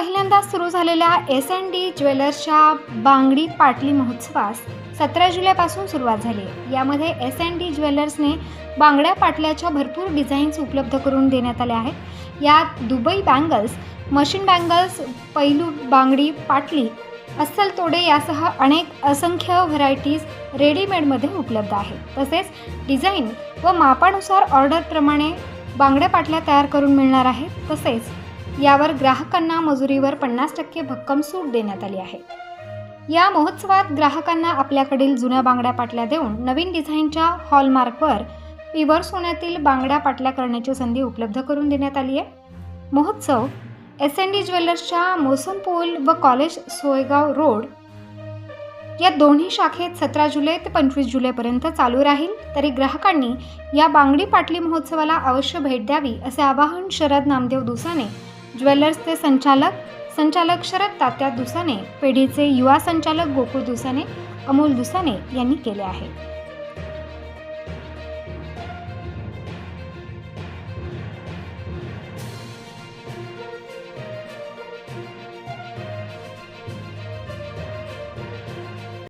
पहिल्यांदा सुरू झालेल्या एस एन डी ज्वेलर्सच्या बांगडी पाटली महोत्सवास सतरा जुलैपासून सुरुवात झाली. यामध्ये एस एन डी ज्वेलर्सने बांगड्या पाटल्याच्या भरपूर डिझाईन्स उपलब्ध करून देण्यात आल्या आहेत. यात दुबई बँगल्स मशीन बँगल्स पैलू बांगडी पाटली अस्सल तोडे यासह अनेक असंख्य व्हरायटीज रेडीमेडमध्ये उपलब्ध आहेत. तसेच डिझाईन व मापानुसार ऑर्डरप्रमाणे बांगड्या पाटल्या तयार करून मिळणार आहेत. तसेच यावर ग्राहकांना मजुरीवर पन्नास टक्के भक्कम सूट देण्यात आली आहे. या महोत्सवात ग्राहकांना आपल्याकडील जुन्या बांगड्या पाटल्या देऊन नवीन डिझाईनच्या हॉलमार्कवर पिवर सोन्यातील बांगड्या पाटल्या करण्याची संधी उपलब्ध करून देण्यात आली आहे. महोत्सव एस एन डी ज्वेलर्सच्या मोसम पोल व कॉलेज सोयगाव रोड या दोन्ही शाखेत सतरा जुलै ते पंचवीस जुलैपर्यंत चालू राहील. तरी ग्राहकांनी या बांगडी पाटली महोत्सवाला अवश्य भेट द्यावी असे आवाहन शरद नामदेव दुसाने ज्वेलर्सचे संचालक संचालक शरद तात्या दुसाने पेढीचे युवा संचालक गोकुळ दुसाने अमोल दुसाने यांनी केले आहे.